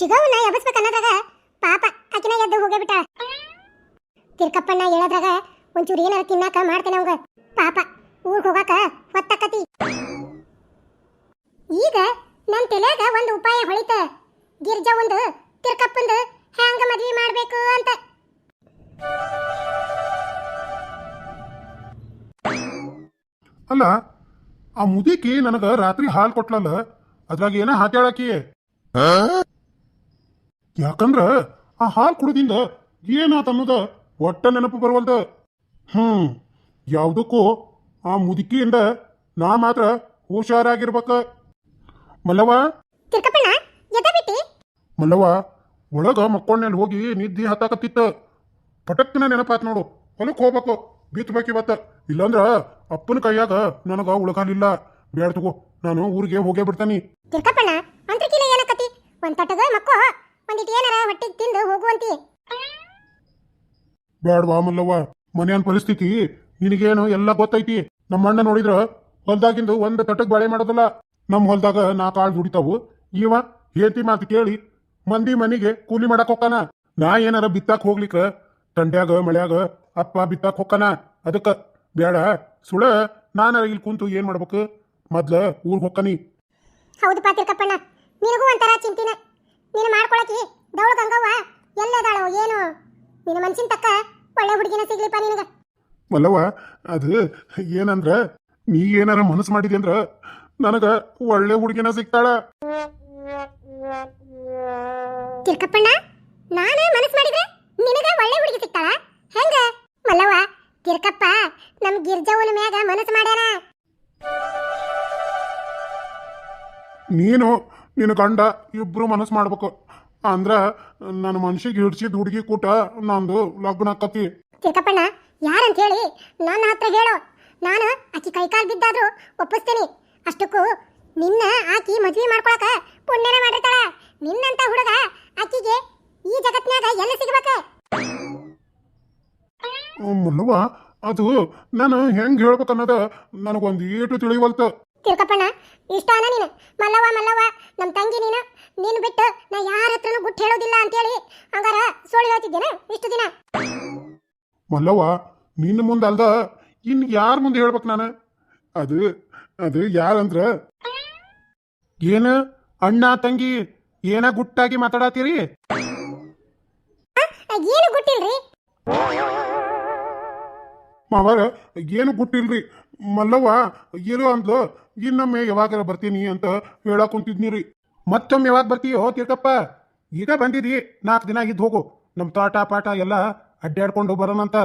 ಚಿಗವನ್ನ ಅನ್ನದಾಗ ಪಾಪ ಆಕಿನ ಎದ್ದು ಹೋಗೇ ಬಿಟ್ಟಾಳ. ತಿರ್ಕಪ್ಪಣ್ಣ ಹೇಳದ್ರಾಗ ಒಂಚೂರು ಏನಾರ ತಿನ್ನಾಕ ಮಾಡ್ತೇನೆ ಅವಂಗ. ಪಾಪ ಊರ್ ಹೋಗಾಕ ಹೊತ್ತಕತಿ. ಈಗ ನನ್ ತಲೆಯಾಗ ಒಂದು ಉಪಾಯ ಹೊಳಿತ. ಗಿರ್ಜಾ ಒಂದು ತಿರ್ಕಪ್ಪಂದು ಹ್ಯಾಂಗ ಮದ್ವಿ ಮಾಡ್ಬೇಕು ಅಂತ. ಅಲ್ಲ ಆ ಮುದಿಕಿ ನನಗ ರಾತ್ರಿ ಹಾಲು ಕೊಟ್ಲಲ್ಲ ಅದ್ರಾಗ ಏನ ಹಾಕ್ಯಾಳಕಿ ಯಾಕಂದ್ರ ಆ ಹಾಲು ಕುಡಿದಿಂದ ಏನಾತ ಅನ್ನೋದ ಒಟ್ಟ ನೆನಪು ಬರವಲ್ದ. ಹ್ಮ್ ಯಾವುದಕ್ಕೂ ಆ ಮುದುಕಿಯಿಂದ ನಾ ಮಾತ್ರ ಹುಷಾರಾಗಿರ್ಬೇಕ. ಮಲ್ಲವ ಮಲ್ಲವ ಒಳಗ ಮಕ್ಕೊಂಡ್ನಲ್ಲಿ ಹೋಗಿ ನಿದ್ದೆ ಹತ್ತಾಕತ್ತಿತ್ತ. ಪಟಕ್ಕಿನ ನೆನಪಾತ್ ನೋಡು ಹೊಲಕ್ಕೆ ಹೋಗ್ಬೇಕು ಬೀತ್ಬೇಕು ಇವತ್ತ. ಇಲ್ಲಾಂದ್ರ ಅಪ್ಪನ ಕೈಯಾಗ ನನಗ ಉಳಗಾಲಿಲ್ಲ. ಬೇಡ ತಗೋ ನಾನು ಊರಿಗೆ ಹೋಗೇ ಬಿಡ್ತಾನಿ. ತಿರ್ಕಪ್ಪಣ್ಣ ಅಂತರ್ಕಿಲ ಏನಕತಿ ಒಂದ್ ತಟಗ ಮಕ್ಕೋ. ಒಂದಿಟ್ಟು ಏನಾರ ಹೊಟ್ಟಿಗೆ ತಿಂದು ಹೋಗುವಂತಿ? ಬ್ಯಾಡ್ವಾ ಮಲ್ಲವ್ವ ಮನೆಯನ್ ಪರಿಸ್ಥಿತಿ ನಿನಗೇನು ಎಲ್ಲ ಗೊತ್ತೈತಿ. ನಮ್ಮ ಅಣ್ಣ ನೋಡಿದ್ರ ಹೊಲ್ದಾಗಿಂದು ಒಂದ್ ತಟಕ್ ಬಾಳೆ ಮಾಡೋದಲ್ಲ. ನಮ್ಮ ಹೊಲ್ದಾಗ ನಾ ಕಾಳು ದುಡಿತಾವು. ಇವ ಹೇಳ್ತಿ ಮಾತು ಕೇಳಿ ಮಂದಿ ಮನಿಗೆ ಕೂಲಿ ಮಾಡಕ್ ಹೋಗ್ತಾನ. ನಾ ಏನಾರ ಬಿತ್ತಾಕ್ ಹೋಗ್ಲಿಕ್ಕ? ತಂಡ್ಯಾಗ ಮಳ್ಯಾಗ ಅಪ್ಪ ಬಿತ್ತಾಕ್ ಹೋಗ್ತಾನ. ಅದಕ್ಕ ಬೇಡ ಸುಳ ನಾನಾರ ಇಲ್ಲಿ ಕುಂತು ಏನ್ ಮಾಡ್ಬೇಕು? ಮೊದ್ಲ ಊರ್ ಹೋಗ್ತಾನಿ ಹೌದು ಪಾತಿರ್ಕಪ್ಪಣ್ಣ. ನಿನಗೂ ಒಂಥರ ಚಿಂತಿನ. ನೀನು ಮಾಡ್ಕೊಳಕಿ. ದೌಳ ಗಂಗವ್ವ. ಎಲ್ಲದಾಳೋ ಏನು? ನಿನ್ನ ಮನ್ಸಿನ ತಕ್ಕ ಒಳ್ಳೆ ಹುಡುಗಿನ ಸಿಗ್ಲಿಪ್ಪ ನಿನಗ. ಮಲ್ಲವ್ವ ಅದು ಏನಂದ್ರ ನೀ ಏನಾರ ಮನಸ್ಸು ಮಾಡಿದೆ ಅಂದ್ರ ನನಗ ಒಳ್ಳೆ ಹುಡುಗಿನ ಸಿಗ್ತಾಳ. ತಿರ್ಕಪ್ಪಣ್ಣ ನಾನೇ ಮನಸ್ಸು ಮಾಡಿದ್ರೆ ನಿನಗ ಒಳ್ಳೆ ಹುಡುಗಿ ಸಿಗ್ತಾಳ? ಹೆಂಗ? ಮಲ್ಲವ್ವ ತಿರ್ಕಪ್ಪ ನಮ್ ಗಿರ್ಜವನ ಮ್ಯಾಗ ಮನಸ್ಸು ಮಾಡ್ಯಾನ. ನೀನು ನಿನ್ನ ಗಂಡ ಇಬ್ರು ಮನಸ್ಸು ಮಾಡ್ಬೇಕು. ಅಂದ್ರ ನನ್ನ ಮನ್ಸಿಗೆ ಹಿಡ್ಸಿದ ಹುಡುಗಿ ಕೂಟ ನಂದು ಲಗ್ನ ಆಕತಿ. ಚಿಕ್ಕಪ್ಪಣ್ಣ ಯಾರಂತ ಹೇಳಿ ನನ್ನ ಹತ್ರ ಹೇಳು. ನಾನು ಆಕಿ ಕೈಕಾಲು ಬಿದ್ದಾದ್ರೂ ಒಪ್ಪಿಸ್ತೇನೆ. ಅಷ್ಟಕ್ಕೂ ನಿನ್ನ ಆಕಿ ಮದ್ವೆ ಮಾಡ್ಕೊಳಕ ಪುಣ್ಯನ ಮಾಡಿರ್ತಾಳ. ನಿನ್ನಂತ ಹುಡುಗ ಆಕಿಗೆ ಈ ಜಗತ್ನಾಗ ಎಲ್ಲ ಸಿಗ್ಬೇಕ? ಮುಲ್ಲವ್ವ ಅದು ನಾನು ಹೆಂಗ್ ಹೇಳ್ಬೇಕು ಅನ್ನೋದ ನನಗೊಂದು ಏಟು ತಿಳಿವಲ್ತ. ತಿರ್ಕಪ್ಪಣ್ಣ ಇಷ್ಟನ ನೀನು? ಮಲ್ಲವ ಮಲ್ಲವ ನಮ್ಮ ತಂಗಿ ನೀನು? ನೀನು ಬಿಟ್ಟು ನಾ ಯಾರ ಹತ್ರನೂ ಗುಟ್ಟು ಹೇಳೋದಿಲ್ಲ ಅಂತೇಳಿ ಹಂಗಾರ ಸೋಳಿ ಹೇಳ್ತಿದ್ದೇನೆ ಇಷ್ಟು ದಿನ? ಮಲ್ಲವ್ವ, ನಿನ್ನ ಮುಂದೆ ಅಲ್ದ ಇನ್ ಯಾರ ಮುಂದೆ ಹೇಳ್ಬೇಕು ನಾನು? ಅದು ಅದು ಯಾರಂದ್ರ? ಏನ ಅಣ್ಣ, ತಂಗಿ, ಏನ ಗುಟ್ಟಾಗಿ ಮಾತಾಡತ್ತೀರಿ? ಮಾವರ, ಏನು ಗುಟ್ಟಿಲ್ರಿ ಮಲ್ಲವ್ವ, ಏನು ಅಂದ್ಲು? ಇನ್ನೊಮ್ಮೆ ಯಾವಾಗಾರ ಬರ್ತೀನಿ ಅಂತ ಹೇಳಕ್ ಕುಂತಿದ್ನಿ ರೀ ಮತ್ತೊಮ್ಮೆ ಯಾವಾಗ ಬರ್ತೀಯೋ ತಿರ್ಕಪ್ಪ ಈಗ ಬಂದಿದಿ. ನಾಲ್ಕು ದಿನ ಇದ್ದು ಹೋಗು. ನಮ್ಮ ತೋಟ ಪಾಟ ಎಲ್ಲ ಅಡ್ಡಾಡ್ಕೊಂಡು ಬರೋಣಂತ.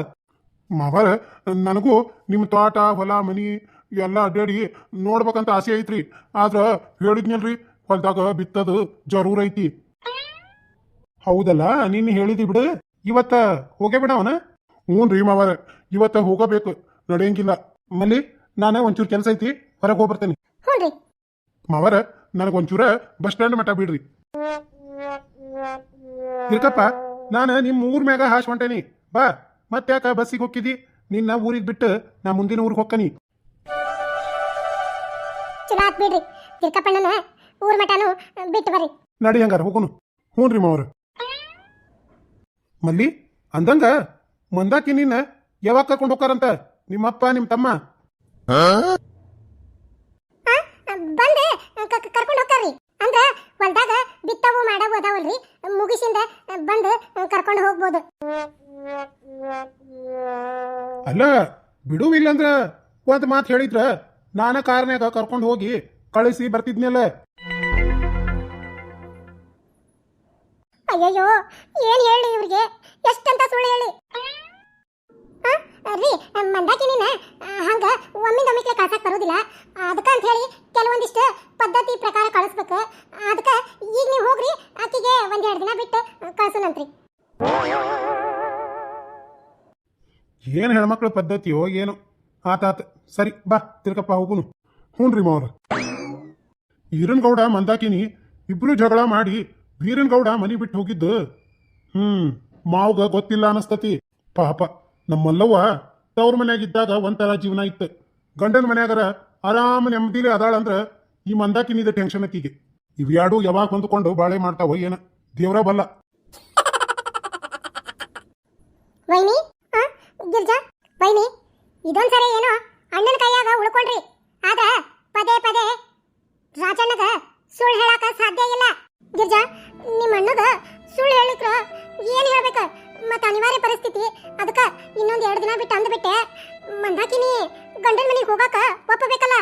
ಮಾವರ, ನನಗೂ ನಿಮ್ಮ ತೋಟ, ಹೊಲ, ಮನಿ ಎಲ್ಲ ಅಡ್ಡಾಡಿ ನೋಡ್ಬೇಕಂತ ಆಸೆ ಐತ್ರಿ. ಆದ್ರ ಹೇಳಿದ್ನಲ್ರಿ, ಹೊಲ್ದಾಗ ಬಿತ್ತದು ಜರೂರ್ ಐತಿ. ಹೌದಲ್ಲ, ನೀನು ಹೇಳಿದಿ ಬಿಡು. ಇವತ್ತ ಹೋಗೇ ಬಿಡವನ ಹ್ಞೂ ರೀ ಮಾವರ ಇವತ್ತ ಹೋಗಬೇಕು. ನಡೆಯಂಗಿಲ್ಲ. ಮಲ್ಲಿ ನಾನು ಒಂಚೂರು ಕೆಲಸ ಐತಿ ಹೊರಗೆ ಹೋಗ್ಬರ್ತೇನೆ. ಹ್ಞೂ ರೀ ಮಾವರ ನನಗೆ ಒಂಚೂರ ಬಸ್ ಸ್ಟ್ಯಾಂಡ್ ಮಟ್ಟ ಬಿಡ್ರಿ. ಇರ್ಕಪ್ಪ ನಾನು ನಿಮ್ಮ ಊರ್ ಮ್ಯಾಗ ಹಾಶ್ ಹೊಂಟೇನಿ. ಬಾ ಮತ್ತ್ಯಾಕ ಬಸ್ಸಿಗೆ ಹೋಗಿದ್ದಿ ನಿನ್ನ ಊರಿಗೆ ಬಿಟ್ಟು ನಾ ಮುಂದಿನ ಊರಿಗೆ ಹೋಗ್ಕನಿ. ಚಲೋ ಆತ್ ಬಿಡ್ರಿ. ತಿರ್ಕಪ್ಪಣ್ಣನ ಊರ್ ಮಟನು ಬಿಟ್ಟು ಬರ್ರಿ. ನಡಿ ಹಂಗಾರ ಹೋಗೋನು. ಹ್ಞೂ ರೀ ಮಾವರ. ಮಲ್ಲಿ ಅಂದಂಗ ಮಂದಾಕಿ ನಿನ್ನ ಯಾವಾಗ ಕರ್ಕೊಂಡು ಹೋಗ್ತಾರಂತ? ನಿಮ್ಮಪ್ಪ ನಿಮ್ಮ ತಮ್ಮ? ಆ, ಬಂದೆ ಕರ್ಕೊಂಡು ಹೋಗ್ತಾರ್ರಿ. ಅಂದ್ರ ಹೊಲ್ದಾಗ ಬಿತ್ತವು ಮಾಡವು ಅದಾವಲ್ರಿ. ಮುಗಿಸಿಂದ ಬಂದು ಕರ್ಕೊಂಡು ಹೋಗ್ಬೋದು. ಅಲ್ಲ ಬಿಡುವಿಲ್ಲಂದ್ರ ಒಂದ್ ಮಾತು ಹೇಳಿದ್ರ ನಾನ ಕಾರ್ನ್ಯಾಗ ಕರ್ಕೊಂಡು ಹೋಗಿ ಕಳಿಸಿ ಬರ್ತಿದ್ನಲ್ಲ. ಅಯ್ಯಯ್ಯೋ ಏನ್ ಹೇಳಿ ಇವ್ರಿಗೆ? ಎಷ್ಟಂತ ಸುಳ್ಳು ಹೇಳಿ. ರೀ ಮಂದಾಕಿನಿನ ಹಂಗ ಒಮ್ಮಿಂದೊಮ್ಮಿಗೆ ಕಳ್ಸಕ್ ಬರೋದಿಲ್ಲ. ಅದಕ್ಕೆ ಅಂತ ಹೇಳಿ ಕೆಲವೊಂದಿಷ್ಟು ಪದ್ಧತಿ ಪ್ರಕಾರ ಕಳಿಸ್ಬೇಕು. ಅದಕ್ಕೆ ಈಗ ನೀವು ಹೋಗ್ರಿ, ಆಕಿಗೆ ಒಂದೆರಡು ದಿನ ಬಿಟ್ಟು ಕಳ್ಸೋಣಂತ್ರಿ ಏನು ಹೆಣ್ಮಕ್ಳ ಪದ್ಧತಿಯೋ ಏನು. ಆತಾತ ಸರಿ, ಬಾ ತಿರ್ಕಪ್ಪ ಹೋಗುನು. ಹ್ಞೂನ್ರಿ ಮಾವ್ರ. ಈರನ್ ಗೌಡ ಮಂದಾಕಿನಿ ಇಬ್ರು ಜಗಳ ಮಾಡಿ ವೀರನ್ ಗೌಡ ಮನಿ ಬಿಟ್ಟು ಹೋಗಿದ್ದು. ಹ್ಮ್, ಮಾವ್ಗ ಗೊತ್ತಿಲ್ಲ ಅನಸ್ತತಿ. ಪಾಪ. ನಮ್ಮಲ್ಲವ್ವ ತವ್ರ ಮನ್ಯಾಗಿದ್ದಾಗ ಒಂಥರ ಜೀವನ ಇತ್ತು. ಗಂಡನ ಮನ್ಯಾಗರ ಆರಾಮ ನೆಮ್ಮದಿಲಿ ಅದಾಳಂದ್ರ ಈ ಮಂದಾಕಿನಿದ ಟೆನ್ಷನ್ ಆಕಿಗೆ ಇವ್ಯಾಡು ಯಾವಾಗ ಹೊಂದ್ಕೊಂಡು ಬಾಳೆ ಮಾಡ್ತಾವ ಏನ, ದೇವ್ರ ಬಲ್ಲ. ವೈನಿ ವೈನಿ ಏನೋ ಅಣ್ಣನ ಕೈಯಾಗ ಉಳ್ಕೊಂಡ್ರಿ. ಆದ ಪದೇ ಪದೇ ರಾಜಣ್ಣಗ ಸುಳ್ಳು ಹೇಳಾಕ ಸಾಧ್ಯ ಇಲ್ಲ. ಗಿರ್ಜಾ ನಿಮ್ಮ ಅಣ್ಣಗ ಸುಳ್ಳು ಹೇಳಿಕ್ರ ಏನ್ ಹೇಳ್ಬೇಕ? ಮತ್ತ ಅನಿವಾರ್ಯ ಪರಿಸ್ಥಿತಿ. ಅದಕ್ಕ ಇನ್ನೊಂದ್ ಎರಡು ದಿನ ಬಿಟ್ಟು ಅಂದ್ಬಿಟ್ಟೆ. ಮಂದಾಕಿನಿ, ಗಂಡನ ಮನೆಗೆ ಹೋಗಾಕ ಒಪ್ಪಬೇಕಲ್ಲ?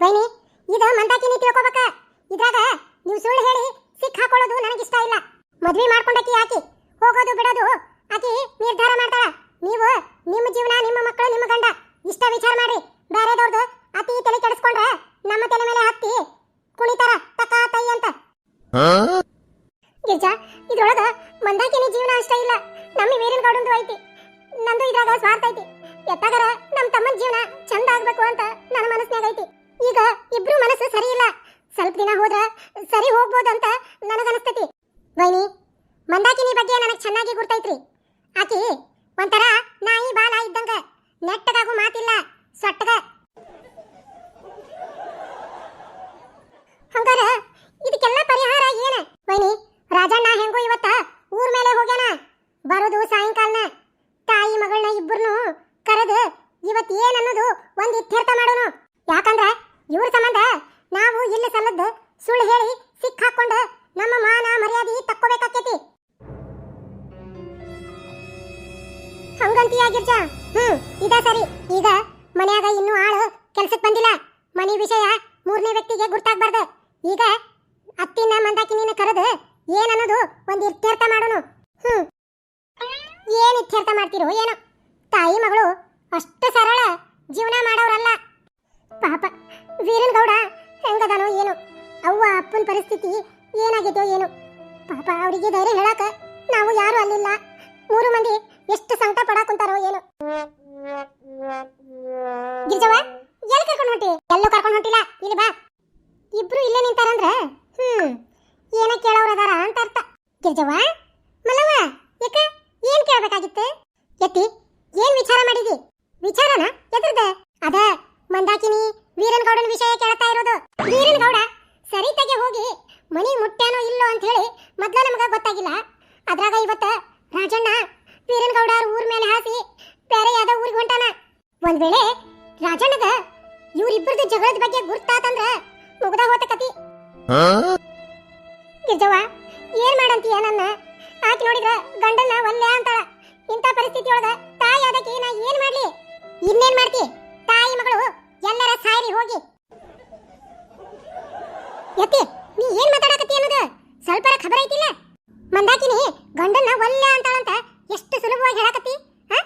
ವೈನಿ, ಇದು ಮಂದಾಕಿನಿ ತಿಳ್ಕೊಬೇಕ. ಇದ್ರಾಗ ನೀವು ಸುಳ್ಳು ಹೇಳಿ ಸಿಕ್ ಹಾಕೊಳ್ಳೋದು ಇಷ್ಟ ಇಲ್ಲ. ಮದ್ವೆ ಮಾಡ್ಕೊಂಡಾಕಿ ಆಕಿ, ಹೋಗೋದು ಬಿಡೋದು ಆಕಿ ನಿರ್ಧಾರ ಮಾಡ್ತಾಳ. ನೀವು ನಿಮ್ಮ ಜೀವನ, ನಿಮ್ಮ ಮಕ್ಕಳು, ನಿಮ್ಮ ಗಂಡ, ಇಷ್ಟ ವಿಚಾರ ಮಾಡ್ರಿ. ಬೇರೆದವ್ರದ್ದು ಅತಿ ತಲೆ ಕೆಡಿಸ್ಕೊಂಡ್ರೆ ನಮ್ಮ ತಲೆ ಮೇಲೆ ಹತ್ತಿ ಚೆನ್ನಾಗಿ ಗುರ್ತೈತ್ರಿ ಆಕಿ, ಒಂಥರ ನಾಯಿ ಬಾಲ ಇದ್ದಂಗ ನೆಟ್ಟಗಾಗೂ ಮಾತಿಲ್ಲ, ಸೊಟ್ಟಗ. ಹಂಗಾರ ಇದಕ್ಕೆಲ್ಲ ಪರಿಹಾರ ಏನ? ವೈನಿ, ರಾಜಣ್ಣ ಹೆಂಗೋ ಇವತ್ತ ಊರ್ ಮೇಲೆ ಹೋಗ್ಯಾನ. ಬರೋದು ಸಾಯಂಕಾಲನ. ತಾಯಿ ಮಗಳನ್ನ ಇಬ್ಬರನ್ನು ಕರೆದು ಇವತ್ತು ಏನನ್ನೋದು ಒಂದ್ ಇತ್ಯರ್ಥ ಮಾಡೋನು. ಯಾಕಂದ್ರ ಇವ್ರ ಸಂಬಂಧ ನಾವು ಇಲ್ಲಿ ಸಲ್ಲದ್ದು ಸುಳ್ಳು ಹೇಳಿ ಸಿಕ್ಕ ಹಾಕೊಂಡು ನಮ್ಮ ಮಾನ ಮರ್ಯಾದೆ ತಕ್ಕೋಬೇಕಾಕೇತಿ. ಹಂಗಂತೀಯ ಗಿರ್ಜಾ ಹ್ಮ್, ಇದ ಸರಿ. ಈಗ ಮನ್ಯಾಗ ಇನ್ನೂ ಆಳು ಕೆಲ್ಸಕ್ಕೆ ಬಂದಿಲ್ಲ. ಮನಿ ವಿಷಯ ಮೂರನೇ ವ್ಯಕ್ತಿಗೆ ಗುರ್ತಾಗ್ಬಾರ್ದು. ಈಗ ಅತ್ತಿನ ಮಂದಾಕಿನಿನ ಕರೆದು ಏನನ್ನೋದು ಒಂದು ಇತ್ಯರ್ಥ ಮಾಡೋನು. ಹ್ಮ್. ಏನ್ ಇತ್ಯರ್ಥ ಮಾಡ್ತಿರೋ ಏನೋ? ತಾಯಿ ಮಗಳು ಅಷ್ಟು ಸರಳ ಜೀವನ ಮಾಡೋರಲ್ಲ. ಪಾಪ ವೀರನ್ ಗೌಡ ಹೆಂಗದಾನೋ ಏನು? ಅವ್ವ ಅಪ್ಪನ ಪರಿಸ್ಥಿತಿ ಏನಾಗಿದೋ ಏನು? ಪಾಪ, ಅವರಿಗೆ ಧೈರ್ಯ ಹೇಳಾಕ ನಾವು ಯಾರು ಅಲ್ಲಿಲ್ಲ. ಮೂರು ಮಂದಿ ಎಷ್ಟು ಸಂಕಟ ಪಡಾಕುಂತಾರೋ ಏನು. ಗಿರ್ಜವ್ವ, ಎಲ್ಲಿ ಕರ್ಕೊಂಡು ಹೊಂಟಿ? ಎಲ್ಲೂ ಕರ್ಕೊಂಡು ಹೊಂಟಿಲ್ಲ? ಇಲ್ಲಿ ಬಾ. ಇಬ್ರು ಇಲ್ಲೇ ನಿಂತಾರಂದ್ರ? ಹ್ಮ್. ಏನ ಕೇಳೋರು ಅದಾರ ಅಂತ ಅರ್ಥ. ಗಿರ್ಜವ್ವ, ಮಲ್ಲವ್ವ, ಯಾಕ? ಏನ್ ಕೇಳಬೇಕಾಗಿತ್ತು? ಎತ್ತಿ ಏನ್ ವಿಚಾರ ಮಾಡಿದಿ? ವಿಚಾರನ? ಎದ್ರದ ಅದ ಮಂದಾಕಿನಿ ವೀರನ್ ಗೌಡನ ವಿಷಯ ಕೇಳ್ತಾ ಇರೋದು. ವೀರನ್ ಗೌಡ ಸರಿತಾಗೆ ಹೋಗಿ ಮನಿ ಮುಟ್ಟ್ಯಾನೋ ಇಲ್ಲೋ ಅಂತ ಹೇಳಿ ಮೊದ್ಲ ನಮಗ ಗೊತ್ತಾಗಿಲ್ಲ. ಅದ್ರಾಗ ಇವತ್ತ ರಾಜಣ್ಣ ವೀರನ್ ಗೌಡ ಊರ್ ಮೇಲೆ ಹಾಸಿ ಬೇರೆ ಯಾವ್ದೋ ಊರಿಗೆ ಹೊಂಟಾನ. ಒಂದ್ ವೇಳೆ ರಾಜಣ್ಣಗ ಇವ್ರಿಬ್ಬರದು ಜಗಳದ ಬಗ್ಗೆ ಗುರ್ತಾತಂದ್ರ ಮುಗ್ದ ಹೋತ ಕತಿ. ಗಿರ್ಜವ್ವ ಏನ್ ಮಾಡಂತೀಯ ನನ್ನ? ಆಕಿ ನೋಡಿದ್ರ ಗಂಡನ್ನ ಒಲ್ಲೆ ಅಂತಾಳ. ಇಂಥ ಪರಿಸ್ಥಿತಿ ಒಳಗ ತಾಯಿ ಅದಕ್ಕೆ ನಾ ಏನ್ ಮಾಡ್ಲಿ? ಇನ್ನೇನ್ ಮಾಡ್ತಿ? ತಾಯಿ ಮಗಳು ಎಲ್ಲರ ಸಾಯರಿ ಹೋಗಿ. ಯತಿ ನೀ ಏನ್ ಮಾತಾಡಕತ್ತಿ ಅನ್ನೋದು? ಸ್ವಲ್ಪ ಖಬರ ಐತಿಲ್ಲ? ಮಂದಾಕಿನಿ ಗಂಡನ್ನ ಒಲ್ಲೆ ಅಂತಾಳಂತ ಎಷ್ಟು ಸುಲಭವಾಗಿ ಹೇಳಕತ್ತಿ, ಹಾ?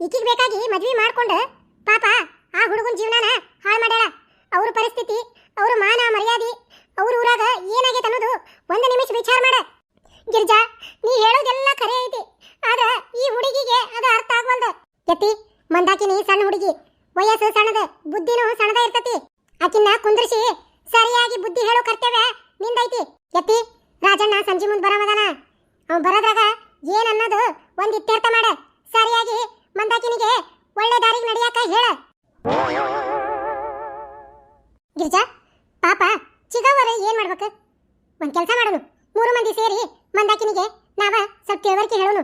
ಈಕಿಗೆ ಬೇಕಾಗಿ ಮದ್ವೆ ಮಾಡ್ಕೊಂಡು ಪಾಪ ಆ ಹುಡುಗನ ಜೀವನಾನ ಹಾಳು ಮಾಡ್ಯಾಳ. ಅವ್ರ ಪರಿಸ್ಥಿತಿ, ಅವ್ರ ಮಾನ ಮರ್ಯಾದೆ, ಅವ್ರ ಊರಾಗ ಏನಾಗೈತೆ ಅನ್ನೋದು ಒಂದು ನಿಮಿಷ ವಿಚಾರ ಮಾಡ. ಗಿರ್ಜಾ, ನೀ ಹೇಳೋದೆಲ್ಲ ಖರೆ ಐತಿ, ಆದ್ರೆ ಈ ಹುಡುಗಿಗೆ ಅದು ಅರ್ಥ ಆಗ್ವಲ್ದ. ಯತಿ, ಮಂದಾಕಿನಿ ಸಣ್ಣ ಹುಡುಗಿ, ವಯಸ್ಸು ಸಣ್ಣದ, ಬುದ್ಧಿನೂ ಸಣ್ಣದ ಇರ್ತತಿ. ಆಕಿನ್ನ ಕುಂದ್ರಿಸಿ ಸರಿಯಾಗಿ ಬುದ್ಧಿ ಹೇಳೋ ಕರ್ತವ್ಯ ನಿಂದೈತಿ ಯತಿ ರಾಜಣ್ಣ ಸಂಜೆ ಮುಂದ್ ಬರಮದಾನ ಅವ್ ಬರೋದ್ರಾಗ ಏನ್ ಅನ್ನೋದು ಒಂದ್ ಇತ್ಯರ್ಥ ಮಾಡ ಸರಿಯಾಗಿ ಮಂದಾಕಿನಿಗೆ ಒಳ್ಳೆ ದಾರಿಗೆ ನಡಿಯಾಕ ಹೇಳ ಗಿರ್ಜಾ ಪಾಪ ಚಿಗವ್ವರ ಏನ್ ಮಾಡ್ಬೇಕು ಒಂದ್ ಕೆಲಸ ಮಾಡೋನು ಮೂರು ಮಂದಿ ಮಂದಾಕಿನಿಗೆ ನಾವ ಸ್ವಲ್ಪ ತಿಳುವಳಿಕೆ ಹೇಳೋನು.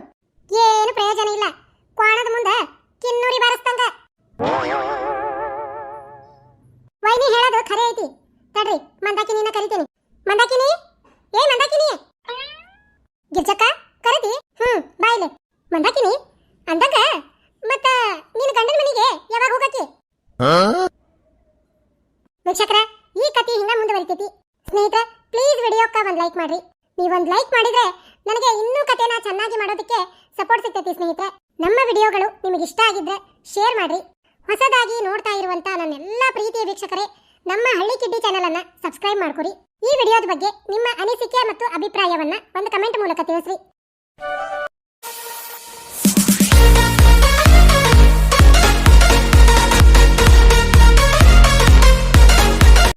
ಏನು ಪ್ರಯೋಜನ ಇಲ್ಲ. ಕ್ವಾಣದ ಮುಂದೆ ಕಿನ್ನೂರಿ ಬಾರಿಸ್ತಂಗ ವೈನಿ ಹೇಳೋದು ಖರೆ ಐತಿ. ತಡ್ರಿ, ಮಂದಾಕಿನಿನ ಕರಿತೀನಿ. ಮಂದಾಕಿನಿ? ಏ, ಮಂದಾಕಿನಿ? ಗಿರ್ಜಕ್ಕ, ಕರೆದಿ? ಹ್ಮ್ ಬಾಯ್ ಮಂದಾಕಿನಿ, ಅಂದಂಗ ಮತ್ತ ನಿನ್ನ ಗಂಡನ ಮನೆಗೆ ಯಾವಾಗ ಹೋಗಕ್ಕೆ ವೀಕ್ಷಕರ ಈ ಕಥೆ ಹಿಂಗ ಮುಂದುವರಿತೈತಿ ಸ್ನೇಹಿತರೆ ಪ್ಲೀಸ್ ವಿಡಿಯೋಕ್ಕ ಒಂದು ಲೈಕ್ ಮಾಡ್ರಿ ನೀವೊಂದು ಲೈಕ್ ಮಾಡಿದ್ರೆ ನನಗೆ ಇನ್ನೂ ಕಥೆನ ಚೆನ್ನಾಗಿ ಮಾಡೋದಕ್ಕೆ ಸಪೋರ್ಟ್ ಸಿಗ್ತೈತಿ ಸ್ನೇಹಿತರೆ ನಮ್ಮ ವಿಡಿಯೋಗಳು ನಿಮಗೆ ಇಷ್ಟ ಆಗಿದ್ರೆ ಶೇರ್ ಮಾಡ್ರಿ. ಹೊಸದಾಗಿ ನೋಡ್ತಾ ಇರುವಂತ ನನ್ನೆಲ್ಲ ಪ್ರೀತಿಯ ವೀಕ್ಷಕರೇ, ನಮ್ಮ ಹಳ್ಳಿ ಕಿಡ್ಡಿ ಚಾನೆಲ್ ಅನ್ನ ಸಬ್ಸ್ಕ್ರೈಬ್ ಮಾಡ್ಕೊರಿ ಈ ವಿಡಿಯೋದ ಬಗ್ಗೆ ನಿಮ್ಮ ಅನಿಸಿಕೆ ಮತ್ತು ಅಭಿಪ್ರಾಯವನ್ನ ಒಂದು ಕಮೆಂಟ್ ಮೂಲಕ ತಿಳಿಸ್ರಿ.